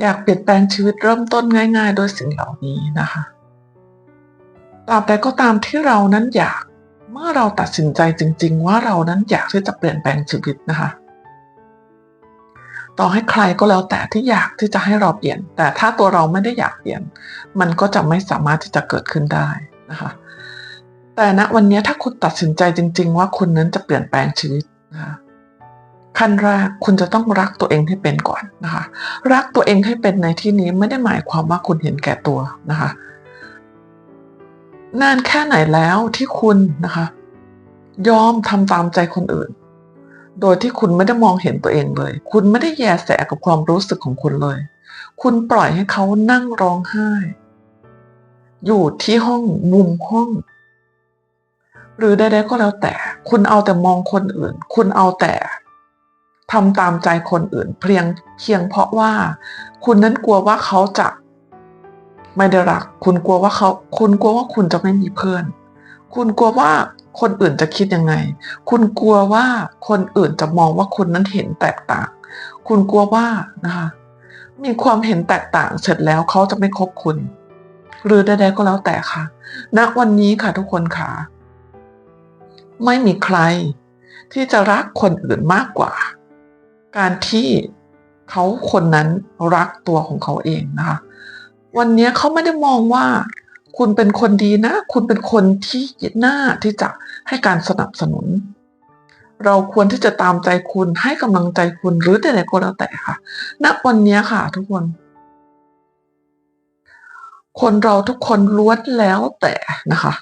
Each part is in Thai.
อยากเปลี่ยนแปลงชีวิตเริ่มต้นง่ายๆ โดยสิ่งเหล่านี้นะคะตราบใดก็ตามที่เรานั้นอยาก เมื่อเราตัดสินใจจริง ๆ ว่าเรานั้นอยากที่จะเปลี่ยนแปลงชีวิตนะคะ ต่อให้ใครก็แล้วแต่ที่อยากที่จะให้เราเปลี่ยน แต่ถ้าตัวเราไม่ได้อยากเปลี่ยน มันก็จะไม่สามารถที่จะเกิดขึ้นได้นะคะ แต่ณวันนี้ถ้าคุณตัดสินใจจริง ๆ ว่าคุณนั้นจะเปลี่ยนแปลงชีวิตนะคะ ขั้นแรกคุณจะต้องรักตัวเองให้เป็นก่อนนะคะ รักตัวเองให้เป็นในที่นี้ไม่ได้หมายความว่าคุณเห็นแก่ตัวนะคะ นานแค่ไหนแล้วที่คุณนะคะ ยอมทำตามใจคนอื่น โดยที่คุณไม่ได้มองเห็นตัวเองเลย คุณไม่ได้แยแสกับความรู้สึกของคุณเลย คุณปล่อยให้เขานั่งร้องไห้ อยู่ที่ห้องมุมห้องหรือใดๆก็แล้วแต่ คุณเอาแต่มองคนอื่น คุณเอาแต่ ทำตามใจคนอื่นเพียงเพียงเพราะว่า คุณนั้นกลัวว่าเขาจะไม่ได้รัก คุณกลัวว่าเขา คุณกลัวว่าคุณจะไม่มีเพื่อน คุณกลัวว่าคนอื่นจะคิดยังไง คุณกลัวว่าคนอื่นจะมองว่าคุณนั้นเห็นแตกต่าง คุณกลัวว่านะคะมีความเห็นแตกต่างเสร็จแล้วเขาจะไม่คบคุณ หรือใดๆก็แล้วแต่ค่ะณวันนี้ค่ะทุกคนค่ะ ไม่มีใครที่จะรักคนอื่นมากกว่า การที่เขาคนนั้นรักตัวของเขาเองนะคะ วันนี้เขาไม่ได้มองว่า คุณเป็นคนดีนะ คุณเป็นคนที่น่าที่จะให้การสนับสนุน เราควรที่จะตามใจคุณให้กำลังใจคุณหรือใดๆก็แล้วแต่ค่ะณวันนี้ค่ะ ทุกคน คนเราทุกคนล้วนแล้วแต่นะคะ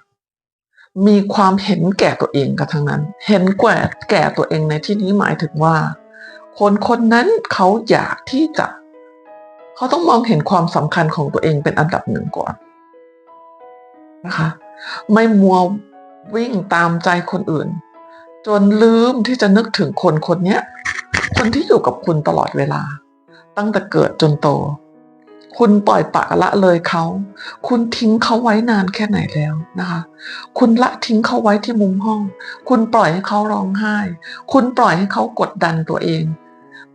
มีความเห็นแก่ตัวเองกันทั้งนั้น เห็นแก่แก่ตัวเองในที่นี้หมายถึงว่า คนคนนั้นเขาอยากที่จะ เขาต้องมองเห็นความสำคัญของตัวเองเป็นอันดับหนึ่งก่อนนะคะ ไม่มัววิ่งตามใจคนอื่น จนลืมที่จะนึกถึงคนคนนี้คนที่อยู่กับคุณตลอดเวลา ตั้งแต่เกิดจนโต คุณปล่อยปะละเลยเขา คุณทิ้งเขาไว้นานแค่ไหนแล้วนะคะ คุณละทิ้งเขาไว้ที่มุมห้อง คุณปล่อยให้เขาร้องไห้ คุณปล่อยให้เขากดดันตัวเอง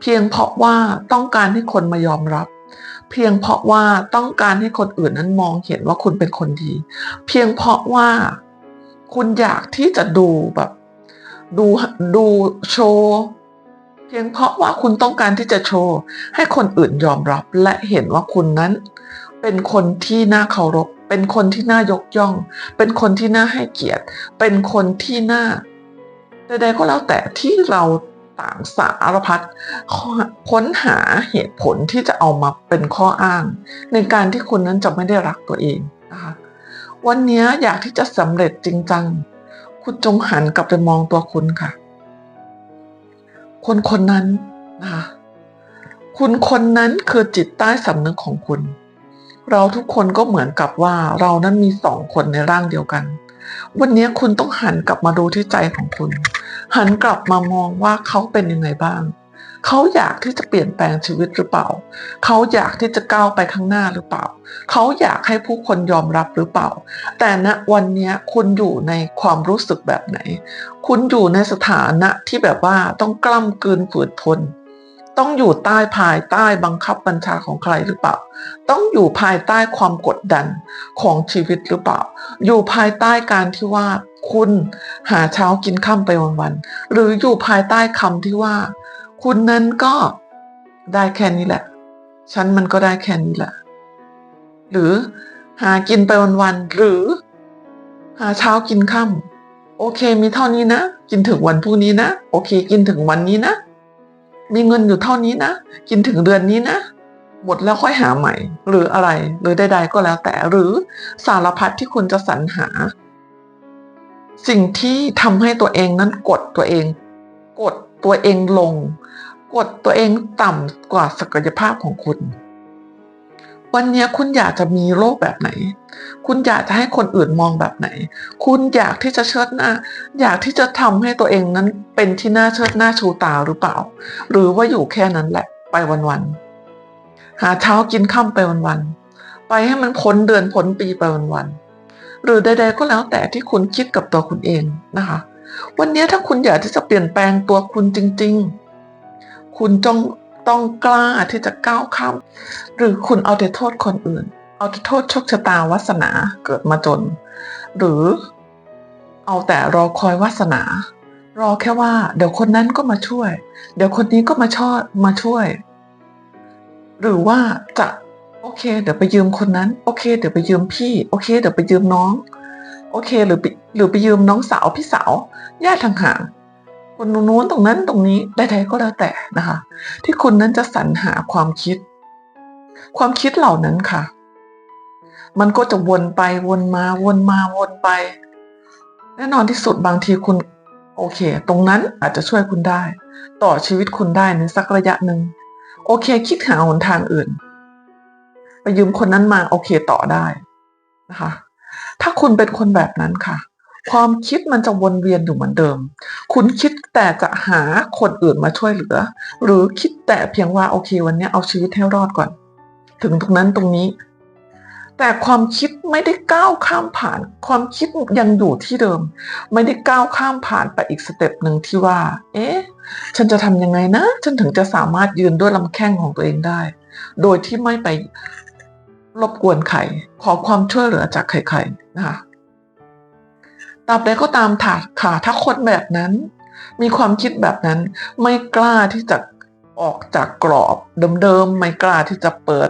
เพียงเพราะว่าต้องการให้คนมายอมรับ เพียงเพราะว่าต้องการให้คนอื่นนั้นมองเห็นว่าคุณเป็นคนดี เพียงเพราะว่าคุณอยากที่จะดูแบบ ดูดูโชว์เพียงเพราะว่าคุณต้องการที่จะโชว์ให้คนอื่นยอมรับ และเห็นว่าคุณนั้น เป็นคนที่น่าเคารพ เป็นคนที่น่ายกย่อง เป็นคนที่น่าให้เกียรติ เป็นคนที่น่าใดๆก็แล้วแต่ที่เรา ต่างสารพัดค้นหาเหตุผลที่จะเอามาเป็นข้ออ้าง ในการที่คุณนั้นจะไม่ได้รักตัวเองนะคะวันนี้อยากที่จะสำเร็จจริงจัง คุณจงหันกลับไปมองตัวคุณค่ะ คนคนนั้นนะคะคุณคนนั้นคือจิตใต้สำนึกของคุณ เราทุกคนก็เหมือนกับว่าเรานั้นมีสองคนในร่างเดียวกัน วันนี้คุณต้องหันกลับมาดูที่ใจของคุณ หันกลับมามองว่าเขาเป็นยังไงบ้าง เขาอยากที่จะเปลี่ยนแปลงชีวิตหรือเปล่า เขาอยากที่จะก้าวไปข้างหน้าหรือเปล่า เขาอยากให้ผู้คนยอมรับหรือเปล่า แต่ณวันนี้คุณอยู่ในความรู้สึกแบบไหน คุณอยู่ในสถานะที่แบบว่าต้องกล้ำกลืนฝืนทน ต้องอยู่ใต้ภายใต้บังคับบัญชาของใครหรือเปล่า ต้องอยู่ภายใต้ความกดดันของชีวิตหรือเปล่า อยู่ภายใต้การที่ว่าคุณหาเช้ากินข้าไปวันๆหรืออยู่ภายใต้คำที่ว่า คุณนั้นก็ได้แค่นี้แหละ ฉันมันก็ได้แค่นี้แหละ หรือหากินไปวันๆหรือ หาเช้ากินค่ำโอเคมีเท่านี้นะ กินถึงวันพรุ่งนี้นะ โอเค กินถึงวันนี้นะ มีเงินอยู่เท่านี้นะ กินถึงเดือนนี้นะ หมดแล้วค่อยหาใหม่ หรืออะไร หรือใด ๆ ก็แล้วแต่หรือสารพัดที่คุณจะสรรหา สิ่งที่ทำให้ตัวเองนั้นกดตัวเอง กดตัวเองลง กดตัวเองต่ำกว่าศักยภาพของคุณ วันนี้คุณอยากจะมีโลกแบบไหน คุณอยากจะให้คนอื่นมองแบบไหน คุณอยากที่จะเชิดหน้า อยากที่จะทำให้ตัวเองนั้นเป็นที่น่าเชิดหน้าชูตาหรือเปล่า หรือว่าอยู่แค่นั้นแหละไปวันๆหาเช้ากินค่ำไปวันๆไปให้มันพ้นเดือนพ้นปีไปวันๆหรือใด ๆ ก็แล้วแต่ที่คุณคิดกับตัวคุณเองนะคะ วันนี้ถ้าคุณอยากที่จะเปลี่ยนแปลงตัวคุณจริง ๆ คุณจง ต้องกล้าที่จะก้าวข้าม หรือคุณเอาแต่โทษคนอื่น เอาแต่โทษโชคชะตาวาสนาเกิดมาจน หรือเอาแต่รอคอยวาสนา รอแค่ว่า เดี๋ยวคนนั้นก็มาช่วย เดี๋ยวคนนี้ก็มาชอบมาช่วย หรือว่าจะโอเค เดี๋ยวไปยืมคนนั้น โอเค เดี๋ยวไปยืมพี่ โอเค เดี๋ยวไปยืมน้อง โอเค หรือไปหรือไปยืมน้องสาวพี่สาวญาติทางห่าง คนนู้นตรงนั้นตรงนี้ใดๆก็แล้วแต่นะคะ ที่คุณนั้นจะสรรหาความคิด ความคิดเหล่านั้นค่ะ มันก็จะวนไปวนมาวนมาวนไป แน่นอนที่สุดบางทีคุณ โอเค ตรงนั้นอาจจะช่วยคุณได้ ต่อชีวิตคุณได้ในสักระยะหนึ่งโอเค คิดหาหนทางอื่น ไปยืมคนนั้นมาโอเคต่อได้นะคะ ถ้าคุณเป็นคนแบบนั้นค่ะความคิดมันจะวนเวียนอยู่เหมือนเดิม คุณคิด แต่จะหาคนอื่นมาช่วยเหลือ หรือคิดแต่เพียงว่าโอเควันนี้เอาชีวิตให้รอดก่อน ถึงตรงนั้นตรงนี้ แต่ความคิดไม่ได้ก้าวข้ามผ่าน ความคิดยังอยู่ที่เดิม ไม่ได้ก้าวข้ามผ่านไปอีกสเต็ปหนึ่งที่ว่า เอ๊ะ ฉันจะทำยังไงนะ ฉันถึงจะสามารถยืนด้วยลำแข้งของตัวเองได้ โดยที่ไม่ไปรบกวนใครขอความช่วยเหลือจากใครๆนะคะตราบใดก็ตามถาค่ะถ้าคนแบบนั้น มีความคิดแบบนั้นไม่กล้าที่จะออกจากกรอบเดิมๆไม่กล้าที่จะเปิด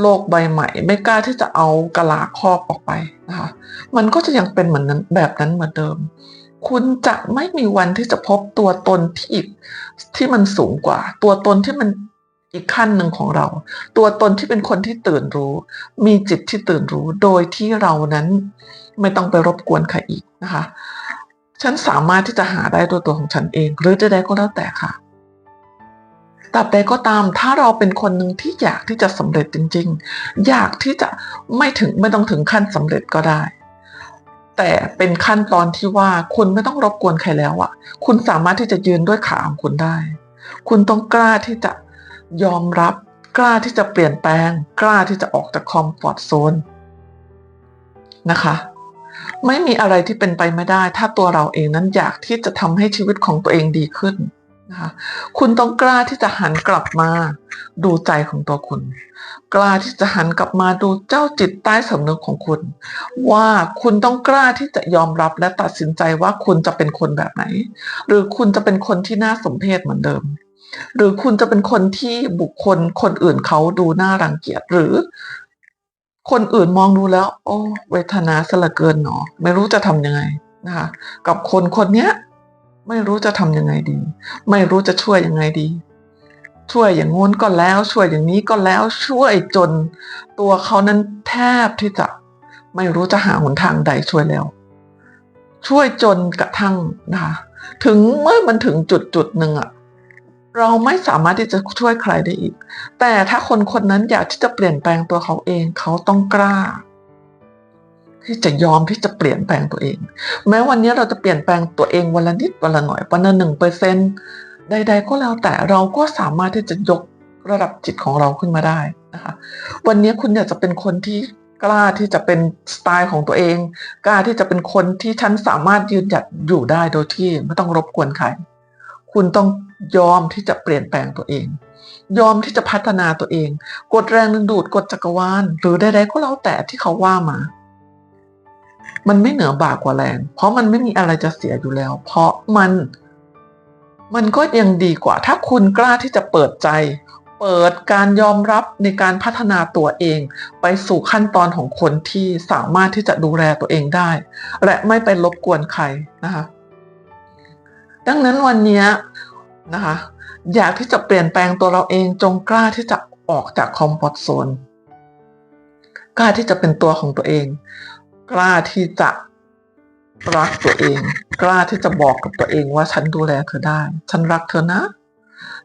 โลกใบใหม่ ไม่กล้าที่จะเอากะลาครอบออกไปนะคะมันก็จะยังเป็นเหมือนนั้นแบบนั้นเหมือนเดิม คุณจะไม่มีวันที่จะพบตัวตนที่อีกที่มันสูงกว่า ตัวตนที่มันอีกขั้นหนึ่งของเรา ตัวตนที่เป็นคนที่ตื่นรู้ มีจิตที่ตื่นรู้โดยที่เรานั้นไม่ต้องไปรบกวนใครอีกนะคะ ฉันสามารถที่จะหาได้ตัวตัวของฉันเอง หรือจะได้ก็แล้วแต่ค่ะตราบใดก็ตามถ้าเราเป็นคนหนึ่งที่อยากที่จะสำเร็จจริง ๆ อยากที่จะไม่ถึงไม่ต้องถึงขั้นสำเร็จก็ได้ แต่เป็นขั้นตอนที่ว่าคุณไม่ต้องรบกวนใครแล้วอะคุณสามารถที่จะยืนด้วยขาของคุณได้ คุณต้องกล้าที่จะยอมรับ กล้าที่จะเปลี่ยนแปลง กล้าที่จะออกจากคอมฟอร์ทโซนนะคะ ไม่มีอะไรที่เป็นไปไม่ได้ ถ้าตัวเราเองนั้นอยากที่จะทำให้ชีวิตของตัวเองดีขึ้นนะคะคุณต้องกล้าที่จะหันกลับมาดูใจของตัวคุณ กล้าที่จะหันกลับมาดูเจ้าจิตใต้สำนึกของคุณ ว่าคุณต้องกล้าที่จะยอมรับและตัดสินใจว่าคุณจะเป็นคนแบบไหน หรือคุณจะเป็นคนที่น่าสมเพชเหมือนเดิม หรือคุณจะเป็นคนที่บุคคลคนอื่นเขาดูน่ารังเกียจหรือ คนอื่นมองดูแล้ว โอ้เวทนาสละเกินหนอ ไม่รู้จะทำยังไงนะคะกับคนคนเนี้ย ไม่รู้จะทำยังไงดี ไม่รู้จะช่วยยังไงดี ช่วยอย่างงู้นก็แล้ว ช่วยอย่างนี้ก็แล้วช่วยจน ตัวเขานั้นแทบที่จะ ไม่รู้จะหาหนทางใดช่วยแล้ว ช่วยจนกระทั่งนะคะถึงเมื่อมันถึงจุดจุดหนึ่งอะ เราไม่สามารถที่จะช่วยใครได้อีก แต่ถ้าคนคนนั้นอยากที่จะเปลี่ยนแปลงตัวเขาเอง เขาต้องกล้า ที่จะยอมที่จะเปลี่ยนแปลงตัวเอง แม้วันนี้เราจะเปลี่ยนแปลงตัวเองวันละนิดวันละหน่อยวันละหนึ่งเปอร์เซ็นใด ๆ ก็แล้วแต่เราก็สามารถที่จะยกระดับจิตของเราขึ้นมาได้นะคะ วันนี้คุณอยากจะเป็นคนที่กล้าที่จะเป็นสไตล์ของตัวเอง กล้าที่จะเป็นคนที่ฉันสามารถยืนหยัดอยู่ได้โดยที่ไม่ต้องรบกวนใคร คุณต้องยอมที่จะเปลี่ยนแปลงตัวเอง ยอมที่จะพัฒนาตัวเอง กดแรงดึงดูดกดจักรวาลหรือใดๆก็แล้วแต่ที่เขาว่ามา มันไม่เหนือบากกว่าแรง เพราะมันไม่มีอะไรจะเสียอยู่แล้ว เพราะมัน มันก็ยังดีกว่า ถ้าคุณกล้าที่จะเปิดใจ เปิดการยอมรับในการพัฒนาตัวเอง ไปสู่ขั้นตอนของคนที่สามารถที่จะดูแลตัวเองได้ และไม่ไปรบกวนใครนะคะ ดังนั้นวันนี้นะคะ อยากที่จะเปลี่ยนแปลงตัวเราเองจงกล้าที่จะออกจากคอมฟอร์ทโซนกล้าที่จะเป็นตัวของตัวเอง กล้าที่จะรักตัวเอง กล้าที่จะบอกกับตัวเองว่าฉันดูแลเธอได้ ฉันรักเธอนะ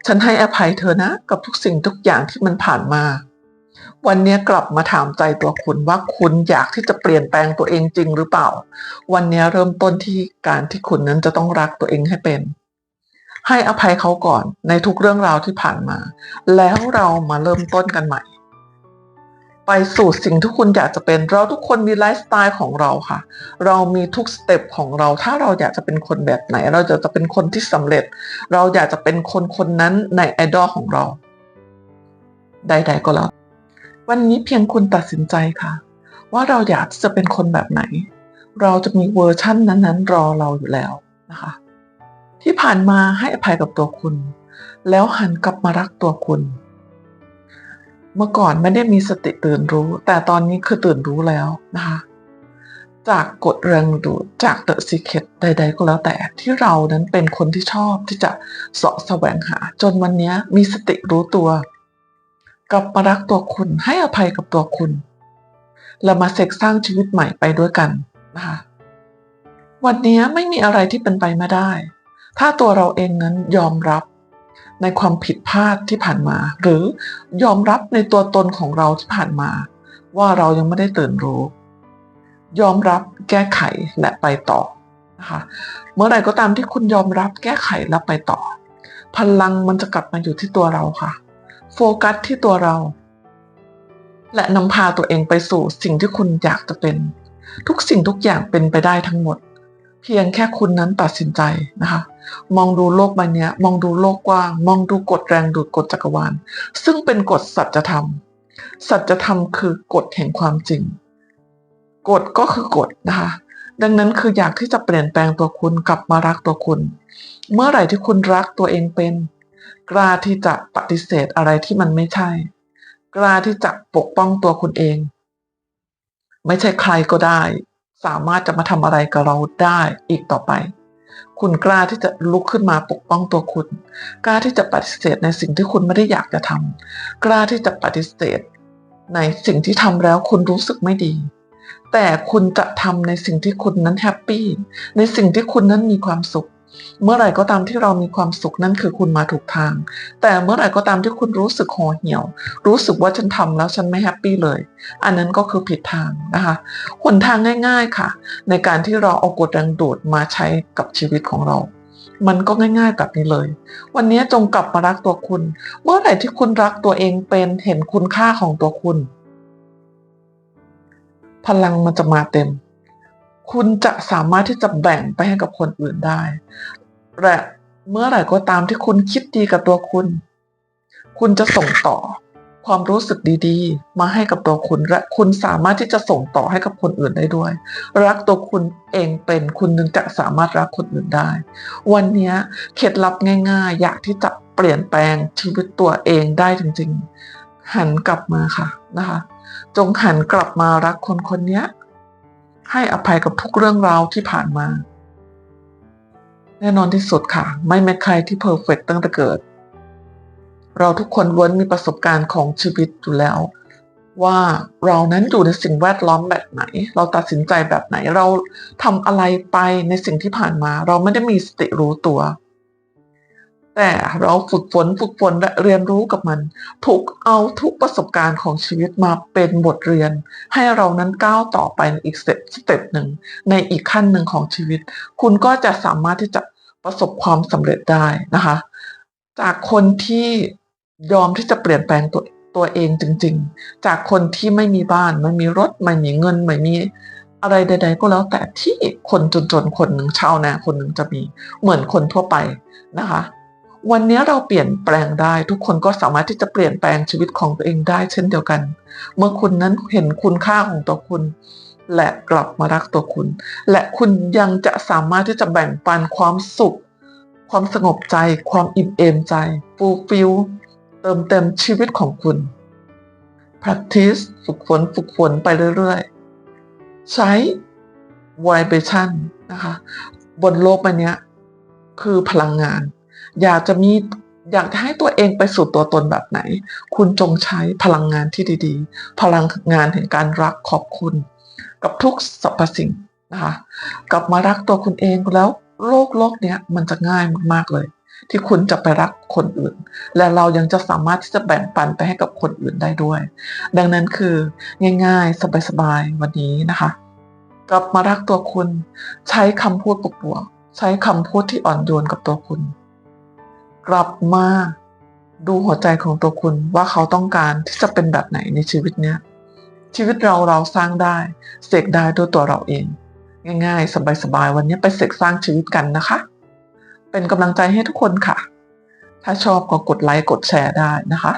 ฉันให้อภัยเธอนะ กับทุกสิ่งทุกอย่างที่มันผ่านมา วันนี้กลับมาถามใจตัวคุณว่าคุณอยากที่จะเปลี่ยนแปลงตัวเองจริงหรือเปล่า วันนี้เริ่มต้นที่การที่คุณนั้นจะต้องรักตัวเองให้เป็น ให้อภัยเขาก่อนในทุกเรื่องราวที่ผ่านมา แล้วเรามาเริ่มต้นกันใหม่ ไปสู่สิ่งที่คุณอยากจะเป็น เราทุกคนมีไลฟ์สไตล์ของเราค่ะ เรามีทุกสเต็ปของเรา ถ้าเราอยากจะเป็นคนแบบไหน เราจะจะเป็นคนที่สำเร็จ เราอยากจะเป็นคนคนนั้นในไอดอลของเรา ใดๆก็แล้ว วันนี้เพียงคุณตัดสินใจค่ะ ว่าเราอยากจะเป็นคนแบบไหน เราจะมีเวอร์ชั่นนั้นๆ รอเราอยู่แล้วนะคะ ที่ผ่านมาให้อภัยกับตัวคุณ แล้วหันกลับมารักตัวคุณ เมื่อก่อนไม่ได้มีสติตื่นรู้ แต่ตอนนี้คือตื่นรู้แล้วนะคะ จากกฎแรงดูดจากเดอะซีเคตใด ๆ ก็แล้วแต่ที่เรานั้นเป็นคนที่ชอบที่จะเสาะแสวงหา จนวันนี้มีสติรู้ตัว กลับมารักตัวคุณให้อภัยกับตัวคุณ และมาเสกสร้างชีวิตใหม่ไปด้วยกันนะคะวันนี้ไม่มีอะไรที่เป็นไปไม่ได้ ถ้าตัวเราเองนั้นยอมรับในความผิดพลาดที่ผ่านมา หรือยอมรับในตัวตนของเราที่ผ่านมา ว่าเรายังไม่ได้ตื่นรู้ ยอมรับแก้ไขและไปต่อนะคะเมื่อไหร่ก็ตามที่คุณยอมรับแก้ไขและไปต่อ พลังมันจะกลับมาอยู่ที่ตัวเราค่ะ โฟกัสที่ตัวเรา และนำพาตัวเองไปสู่สิ่งที่คุณอยากจะเป็น ทุกสิ่งทุกอย่างเป็นไปได้ทั้งหมด เพียงแค่คุณนั้นตัดสินใจนะคะ มองดูโลกใบนี้มองดูโลกกว้าง มองดูกฎแรงดูดกฎจักรวาล ซึ่งเป็นกฎสัจธรรม สัจธรรมคือกฎแห่งความจริง กฎก็คือกฎนะคะดังนั้นคืออยากที่จะเปลี่ยนแปลงตัวคุณกลับมารักตัวคุณ เมื่อไหร่ที่คุณรักตัวเองเป็น กล้าที่จะปฏิเสธอะไรที่มันไม่ใช่ กล้าที่จะปกป้องตัวคุณเอง ไม่ใช่ใครก็ได้ สามารถจะมาทำอะไรกับเราได้อีกต่อไป คุณกล้าที่จะลุกขึ้นมาปกป้องตัวคุณ กล้าที่จะปฏิเสธในสิ่งที่คุณไม่ได้อยากจะทำกล้าที่จะปฏิเสธ ในสิ่งที่ทำแล้วคุณรู้สึกไม่ดีแต่คุณจะทำในสิ่งที่คุณนั้นแฮปปี้ในสิ่งที่คุณนั้นมีความสุข เมื่อไหร่ก็ตามที่เรามีความสุขนั่นคือคุณมาถูกทาง แต่เมื่อไหร่ก็ตามที่คุณรู้สึกห่อเหี่ยว รู้สึกว่าฉันทำแล้วฉันไม่แฮปปี้เลย อันนั้นก็คือผิดทางนะคะหนทางง่าย ๆค่ะ ในการที่เราเอากฎแรงดูดมาใช้กับชีวิตของเรา มันก็ง่ายๆแบบนี้เลย วันนี้จงกลับมารักตัวคุณ เมื่อไหร่ที่คุณรักตัวเองเป็นเห็นคุณค่าของตัวคุณ พลังมันจะมาเต็ม คุณจะสามารถที่จะแบ่งไปให้กับคนอื่นได้และเมื่อไหร่ก็ตามที่คุณคิดดีกับตัวคุณ คุณจะส่งต่อความรู้สึกดีๆ มาให้กับตัวคุณ และคุณสามารถที่จะส่งต่อให้กับคนอื่นได้ด้วย รักตัวคุณเองเป็นคุณนึงจะสามารถรักคนอื่นได้ วันนี้เคล็ดลับง่ายๆ อยากที่จะเปลี่ยนแปลงชีวิตตัวเองได้จริงๆ หันกลับมาค่ะนะคะ จงหันกลับมารักคนคนนี้ ให้อภัยกับทุกเรื่องราวที่ผ่านมา แน่นอนที่สุดค่ะ ไม่มีใครที่เพอร์เฟกตั้งแต่เกิด เราทุกคนล้วนมีประสบการณ์ของชีวิตอยู่แล้ว ว่าเรานั้นอยู่ในสิ่งแวดล้อมแบบไหน เราตัดสินใจแบบไหนเราทำอะไรไปในสิ่งที่ผ่านมา เราไม่ได้มีสติรู้ตัว แต่เราฝึกฝนฝึกฝนและเรียนรู้กับมัน ถูกเอาทุกประสบการณ์ของชีวิตมาเป็นบทเรียน ให้เรานั้นก้าวต่อไปในอีกสเต็ปหนึ่งในอีกขั้นหนึ่งของชีวิต คุณก็จะสามารถที่จะประสบความสำเร็จได้นะคะ จากคนที่ยอมที่จะเปลี่ยนแปลงตัวตัวเองจริง ๆ จากคนที่ไม่มีบ้านไม่มีรถไม่มีเงินไม่มีอะไรใด ๆ ก็แล้วแต่ที่คนจนๆคนหนึ่งชาวนาคนหนึ่งจะมีเหมือนคนทั่วไปนะคะ วันนี้เราเปลี่ยนแปลงได้ ทุกคนก็สามารถที่จะเปลี่ยนแปลงชีวิตของตัวเองได้เช่นเดียวกัน เมื่อคุณนั้นเห็นคุณค่าของตัวคุณ และกลับมารักตัวคุณ และคุณยังจะสามารถที่จะแบ่งปันความสุข ความสงบใจ ความอิ่มเอมใจ fulfill เติมเต็มชีวิตของคุณ practice ฝึกฝนฝึกฝนไปเรื่อยๆ ใช้ vibration นะคะ บนโลกใบนี้คือพลังงาน อยากจะมีอยากจะให้ตัวเองไปสู่ตัวตนแบบไหน คุณจงใช้พลังงานที่ดีๆ พลังงานแห่งการรักขอบคุณ กับทุกสรรพสิ่งนะคะกลับมารักตัวคุณเองแล้วโลกโลกเนี้ยมันจะง่ายมากๆเลย ที่คุณจะไปรักคนอื่น และเรายังจะสามารถที่จะแบ่งปันไปให้กับคนอื่นได้ด้วย ดังนั้นคือง่าย ๆ สบายๆวันนี้นะคะ กลับมารักตัวคุณ ใช้คำพูดบวกๆใช้คำพูดที่อ่อนโยนกับตัวคุณ กลับมาดูหัวใจของตัวคุณว่าเขาต้องการที่จะเป็นแบบไหนในชีวิตเนี้ยชีวิตเราเราสร้างได้เสกได้ด้วยตัวเราเอง ง่ายๆ สบายๆ วันนี้ไปเสกสร้างชีวิตกันนะคะ เป็นกำลังใจให้ทุกคนค่ะ ถ้าชอบก็กดไลค์กดแชร์ได้นะคะ